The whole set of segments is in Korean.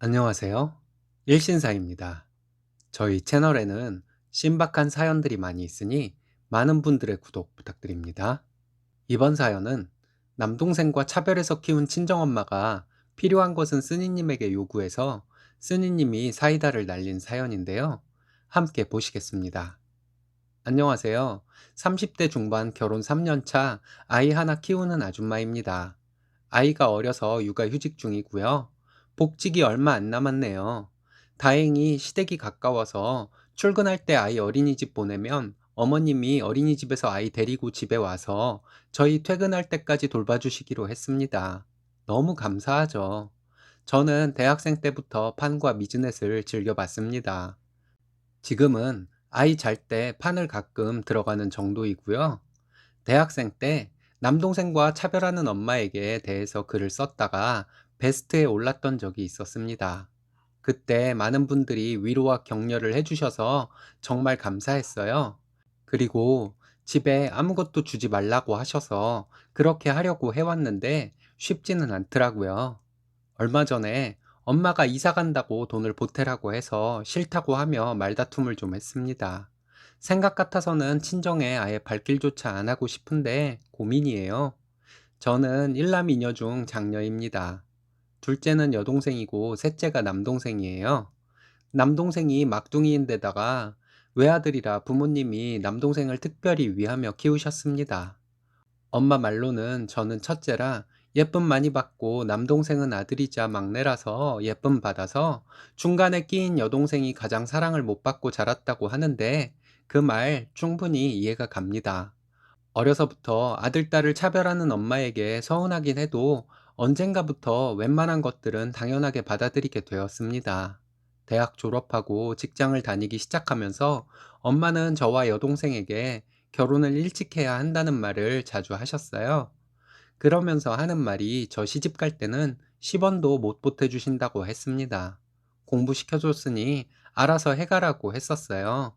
안녕하세요. 일신사입니다. 저희 채널에는 신박한 사연들이 많이 있으니 많은 분들의 구독 부탁드립니다. 이번 사연은 남동생과 차별해서 키운 친정엄마가 필요한 것은 쓰니님에게 요구해서 쓰니님이 사이다를 날린 사연인데요. 함께 보시겠습니다. 안녕하세요. 30대 중반 결혼 3년 차 아이 하나 키우는 아줌마입니다. 아이가 어려서 육아 휴직 중이고요. 복직이 얼마 안 남았네요. 다행히 시댁이 가까워서 출근할 때 아이 어린이집 보내면 어머님이 어린이집에서 아이 데리고 집에 와서 저희 퇴근할 때까지 돌봐주시기로 했습니다. 너무 감사하죠. 저는 대학생 때부터 판과 미즈넷을 즐겨봤습니다. 지금은 아이 잘 때 판을 가끔 들어가는 정도이고요. 대학생 때 남동생과 차별하는 엄마에게 대해서 글을 썼다가 베스트에 올랐던 적이 있었습니다. 그때 많은 분들이 위로와 격려를 해주셔서 정말 감사했어요. 그리고 집에 아무것도 주지 말라고 하셔서 그렇게 하려고 해왔는데 쉽지는 않더라고요. 얼마 전에 엄마가 이사 간다고 돈을 보태라고 해서 싫다고 하며 말다툼을 좀 했습니다. 생각 같아서는 친정에 아예 발길조차 안 하고 싶은데 고민이에요. 저는 일남 이녀 중 장녀입니다. 둘째는 여동생이고 셋째가 남동생이에요. 남동생이 막둥이인데다가 외아들이라 부모님이 남동생을 특별히 위하며 키우셨습니다. 엄마 말로는 저는 첫째라 예쁨 많이 받고 남동생은 아들이자 막내라서 예쁨 받아서 중간에 끼인 여동생이 가장 사랑을 못 받고 자랐다고 하는데 그 말 충분히 이해가 갑니다. 어려서부터 아들, 딸을 차별하는 엄마에게 서운하긴 해도 언젠가부터 웬만한 것들은 당연하게 받아들이게 되었습니다. 대학 졸업하고 직장을 다니기 시작하면서 엄마는 저와 여동생에게 결혼을 일찍 해야 한다는 말을 자주 하셨어요. 그러면서 하는 말이 저 시집 갈 때는 10원도 못 보태주신다고 했습니다. 공부시켜줬으니 알아서 해가라고 했었어요.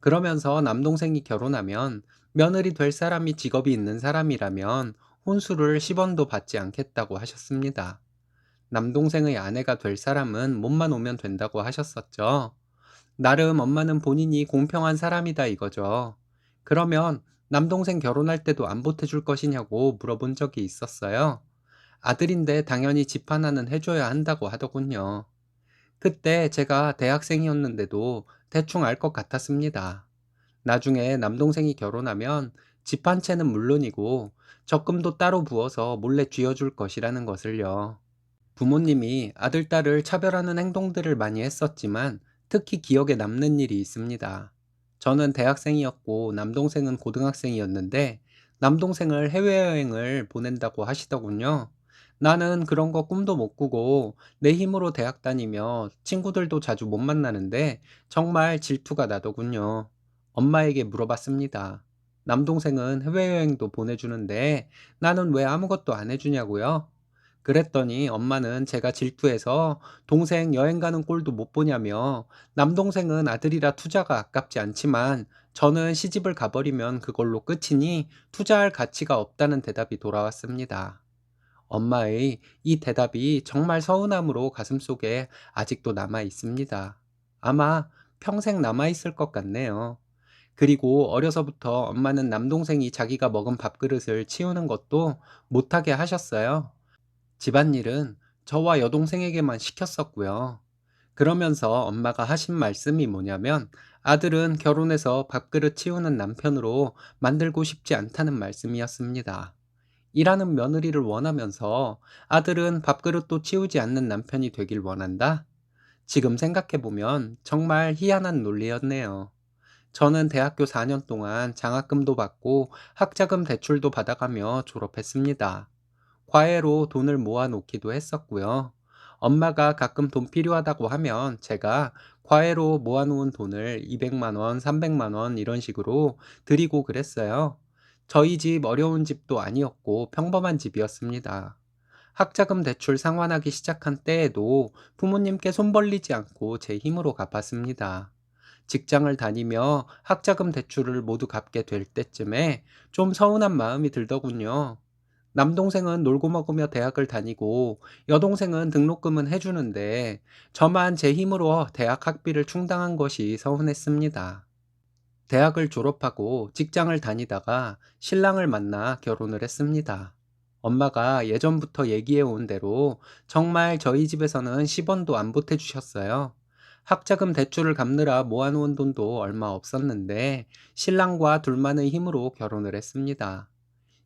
그러면서 남동생이 결혼하면 며느리 될 사람이 직업이 있는 사람이라면 혼수를 10원도 받지 않겠다고 하셨습니다. 남동생의 아내가 될 사람은 몸만 오면 된다고 하셨었죠. 나름 엄마는 본인이 공평한 사람이다 이거죠. 그러면 남동생 결혼할 때도 안 보태줄 것이냐고 물어본 적이 있었어요. 아들인데 당연히 집 하나는 해줘야 한다고 하더군요. 그때 제가 대학생이었는데도 대충 알 것 같았습니다. 나중에 남동생이 결혼하면 집 한 채는 물론이고 적금도 따로 부어서 몰래 쥐어줄 것이라는 것을요. 부모님이 아들, 딸을 차별하는 행동들을 많이 했었지만 특히 기억에 남는 일이 있습니다. 저는 대학생이었고 남동생은 고등학생이었는데 남동생을 해외여행을 보낸다고 하시더군요. 나는 그런 거 꿈도 못 꾸고 내 힘으로 대학 다니며 친구들도 자주 못 만나는데 정말 질투가 나더군요. 엄마에게 물어봤습니다. 남동생은 해외여행도 보내주는데 나는 왜 아무것도 안 해주냐고요? 그랬더니 엄마는 제가 질투해서 동생 여행 가는 꼴도 못 보냐며 남동생은 아들이라 투자가 아깝지 않지만 저는 시집을 가버리면 그걸로 끝이니 투자할 가치가 없다는 대답이 돌아왔습니다. 엄마의 이 대답이 정말 서운함으로 가슴속에 아직도 남아 있습니다. 아마 평생 남아 있을 것 같네요. 그리고 어려서부터 엄마는 남동생이 자기가 먹은 밥그릇을 치우는 것도 못하게 하셨어요. 집안일은 저와 여동생에게만 시켰었고요. 그러면서 엄마가 하신 말씀이 뭐냐면 아들은 결혼해서 밥그릇 치우는 남편으로 만들고 싶지 않다는 말씀이었습니다. 일하는 며느리를 원하면서 아들은 밥그릇도 치우지 않는 남편이 되길 원한다? 지금 생각해보면 정말 희한한 논리였네요. 저는 대학교 4년 동안 장학금도 받고 학자금 대출도 받아가며 졸업했습니다. 과외로 돈을 모아놓기도 했었고요. 엄마가 가끔 돈 필요하다고 하면 제가 과외로 모아놓은 돈을 200만 원, 300만 원 이런 식으로 드리고 그랬어요. 저희 집 어려운 집도 아니었고 평범한 집이었습니다. 학자금 대출 상환하기 시작한 때에도 부모님께 손 벌리지 않고 제 힘으로 갚았습니다. 직장을 다니며 학자금 대출을 모두 갚게 될 때쯤에 좀 서운한 마음이 들더군요. 남동생은 놀고 먹으며 대학을 다니고 여동생은 등록금은 해주는데 저만 제 힘으로 대학 학비를 충당한 것이 서운했습니다. 대학을 졸업하고 직장을 다니다가 신랑을 만나 결혼을 했습니다. 엄마가 예전부터 얘기해 온 대로 정말 저희 집에서는 10원도 안 보태주셨어요. 학자금 대출을 갚느라 모아놓은 돈도 얼마 없었는데 신랑과 둘만의 힘으로 결혼을 했습니다.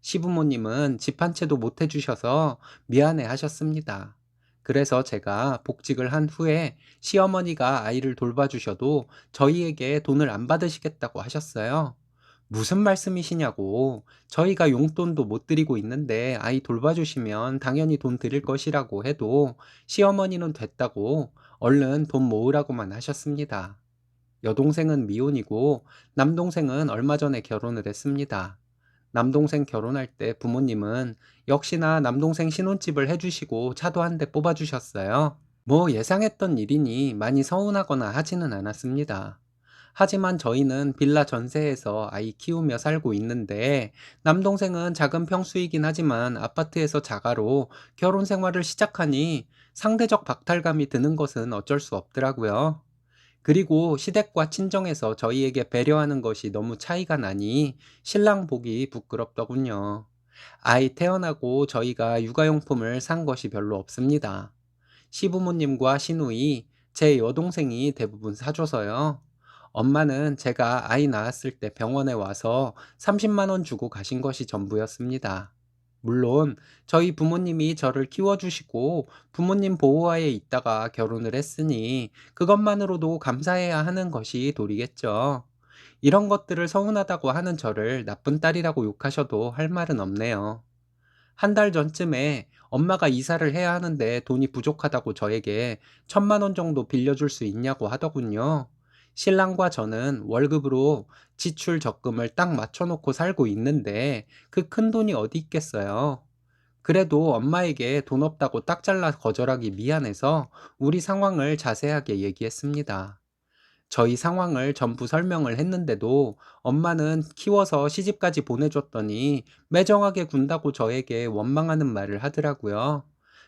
시부모님은 집 한 채도 못 해주셔서 미안해 하셨습니다. 그래서 제가 복직을 한 후에 시어머니가 아이를 돌봐주셔도 저희에게 돈을 안 받으시겠다고 하셨어요. 무슨 말씀이시냐고. 저희가 용돈도 못 드리고 있는데 아이 돌봐주시면 당연히 돈 드릴 것이라고 해도 시어머니는 됐다고 얼른 돈 모으라고만 하셨습니다. 여동생은 미혼이고 남동생은 얼마 전에 결혼을 했습니다. 남동생 결혼할 때 부모님은 역시나 남동생 신혼집을 해주시고 차도 한 대 뽑아주셨어요. 뭐 예상했던 일이니 많이 서운하거나 하지는 않았습니다. 하지만 저희는 빌라 전세에서 아이 키우며 살고 있는데 남동생은 작은 평수이긴 하지만 아파트에서 자가로 결혼 생활을 시작하니 상대적 박탈감이 드는 것은 어쩔 수 없더라고요. 그리고 시댁과 친정에서 저희에게 배려하는 것이 너무 차이가 나니 신랑 보기 부끄럽더군요. 아이 태어나고 저희가 육아용품을 산 것이 별로 없습니다. 시부모님과 시누이, 제 여동생이 대부분 사줘서요. 엄마는 제가 아이 낳았을 때 병원에 와서 30만 원 주고 가신 것이 전부였습니다. 물론 저희 부모님이 저를 키워주시고 부모님 보호하에 있다가 결혼을 했으니 그것만으로도 감사해야 하는 것이 도리겠죠. 이런 것들을 서운하다고 하는 저를 나쁜 딸이라고 욕하셔도 할 말은 없네요. 한 달 전쯤에 엄마가 이사를 해야 하는데 돈이 부족하다고 저에게 천만 원 정도 빌려줄 수 있냐고 하더군요. 신랑과 저는 월급으로 지출 적금을 딱 맞춰놓고 살고 있는데 그 큰 돈이 어디 있겠어요. 그래도 엄마에게 돈 없다고 딱 잘라 거절하기 미안해서 우리 상황을 자세하게 얘기했습니다. 저희 상황을 전부 설명을 했는데도 엄마는 키워서 시집까지 보내줬더니 매정하게 군다고 저에게 원망하는 말을 하더라고요.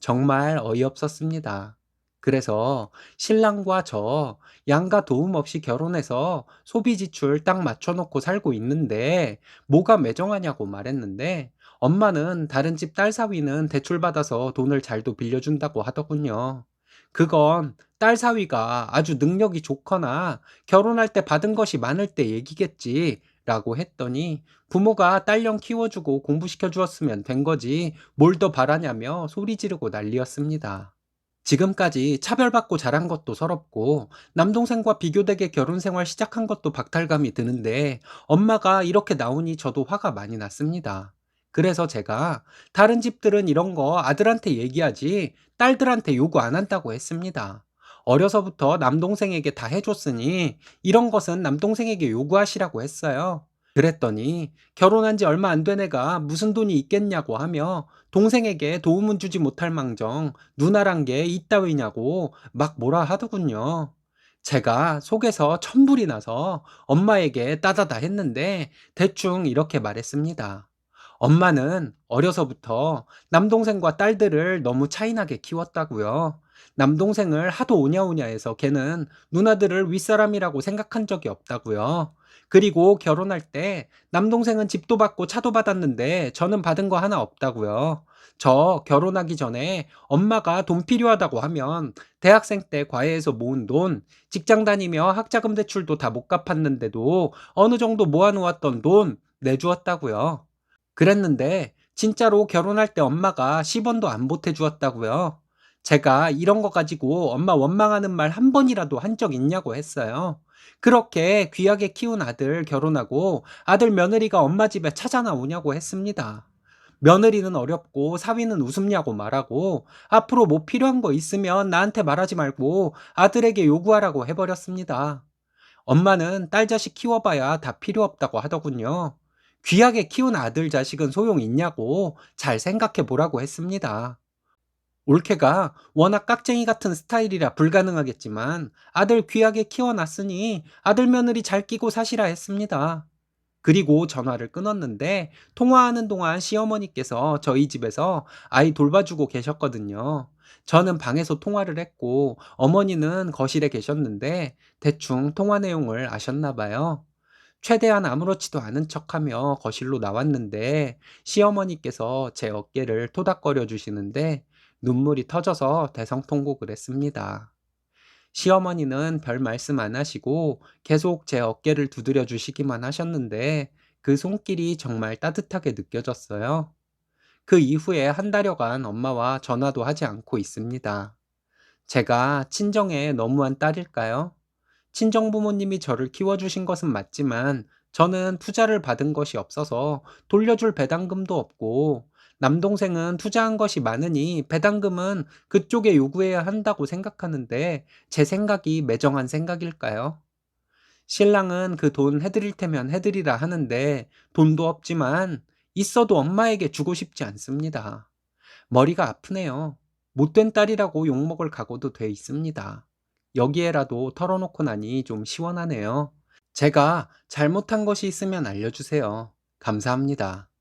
정말 어이없었습니다. 그래서 신랑과 저 양가 도움 없이 결혼해서 소비 지출 딱 맞춰놓고 살고 있는데 뭐가 매정하냐고 말했는데 엄마는 다른 집 딸 사위는 대출 받아서 돈을 잘도 빌려준다고 하더군요. 그건 딸 사위가 아주 능력이 좋거나 결혼할 때 받은 것이 많을 때 얘기겠지. 라고 했더니 부모가 딸령 키워주고 공부시켜 주었으면 된 거지 뭘 더 바라냐며 소리 지르고 난리였습니다. 지금까지 차별받고 자란 것도 서럽고 남동생과 비교되게 결혼 생활 시작한 것도 박탈감이 드는데 엄마가 이렇게 나오니 저도 화가 많이 났습니다. 그래서 제가 다른 집들은 이런 거 아들한테 얘기하지 딸들한테 요구 안 한다고 했습니다. 어려서부터 남동생에게 다 해줬으니 이런 것은 남동생에게 요구하시라고 했어요. 그랬더니 결혼한 지 얼마 안 된 애가 무슨 돈이 있겠냐고 하며 동생에게 도움은 주지 못할 망정 누나란 게 이따위냐고 막 뭐라 하더군요. 제가 속에서 천불이 나서 엄마에게 따다다 했는데 대충 이렇게 말했습니다. 엄마는 어려서부터 남동생과 딸들을 너무 차이나게 키웠다고요. 남동생을 하도 오냐오냐 해서 걔는 누나들을 윗사람이라고 생각한 적이 없다고요. 그리고 결혼할 때 남동생은 집도 받고 차도 받았는데 저는 받은 거 하나 없다고요. 저 결혼하기 전에 엄마가 돈 필요하다고 하면 대학생 때 과외에서 모은 돈, 직장 다니며 학자금 대출도 다 못 갚았는데도 어느 정도 모아놓았던 돈 내주었다고요. 그랬는데 진짜로 결혼할 때 엄마가 10원도 안 보태주었다고요. 제가 이런 거 가지고 엄마 원망하는 말 한 번이라도 한 적 있냐고 했어요. 그렇게 귀하게 키운 아들 결혼하고 아들 며느리가 엄마 집에 찾아 나오냐고 했습니다. 며느리는 어렵고 사위는 우습냐고 말하고 앞으로 뭐 필요한 거 있으면 나한테 말하지 말고 아들에게 요구하라고 해버렸습니다. 엄마는 딸 자식 키워봐야 다 필요 없다고 하더군요. 귀하게 키운 아들 자식은 소용 있냐고 잘 생각해 보라고 했습니다. 올케가 워낙 깍쟁이 같은 스타일이라 불가능하겠지만 아들 귀하게 키워놨으니 아들 며느리 잘 끼고 사시라 했습니다. 그리고 전화를 끊었는데 통화하는 동안 시어머니께서 저희 집에서 아이 돌봐주고 계셨거든요. 저는 방에서 통화를 했고 어머니는 거실에 계셨는데 대충 통화 내용을 아셨나 봐요. 최대한 아무렇지도 않은 척하며 거실로 나왔는데 시어머니께서 제 어깨를 토닥거려 주시는데 눈물이 터져서 대성통곡을 했습니다. 시어머니는 별 말씀 안 하시고 계속 제 어깨를 두드려 주시기만 하셨는데 그 손길이 정말 따뜻하게 느껴졌어요. 그 이후에 한 달여간 엄마와 전화도 하지 않고 있습니다. 제가 친정에 너무한 딸일까요? 친정 부모님이 저를 키워주신 것은 맞지만 저는 투자를 받은 것이 없어서 돌려줄 배당금도 없고 남동생은 투자한 것이 많으니 배당금은 그쪽에 요구해야 한다고 생각하는데 제 생각이 매정한 생각일까요? 신랑은 그 돈 해드릴 테면 해드리라 하는데 돈도 없지만 있어도 엄마에게 주고 싶지 않습니다. 머리가 아프네요. 못된 딸이라고 욕먹을 각오도 돼 있습니다. 여기에라도 털어놓고 나니 좀 시원하네요. 제가 잘못한 것이 있으면 알려주세요. 감사합니다.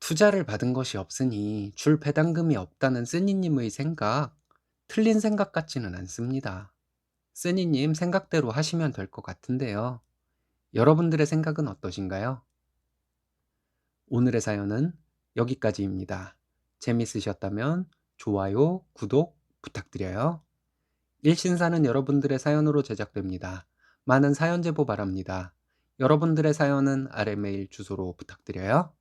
투자를 받은 것이 없으니 줄 배당금이 없다는 쓰니님의 생각, 틀린 생각 같지는 않습니다. 쓰니님 생각대로 하시면 될 것 같은데요. 여러분들의 생각은 어떠신가요? 오늘의 사연은 여기까지입니다. 재밌으셨다면 좋아요, 구독 부탁드려요. 일신사는 여러분들의 사연으로 제작됩니다. 많은 사연 제보 바랍니다. 여러분들의 사연은 아래 메일 주소로 부탁드려요.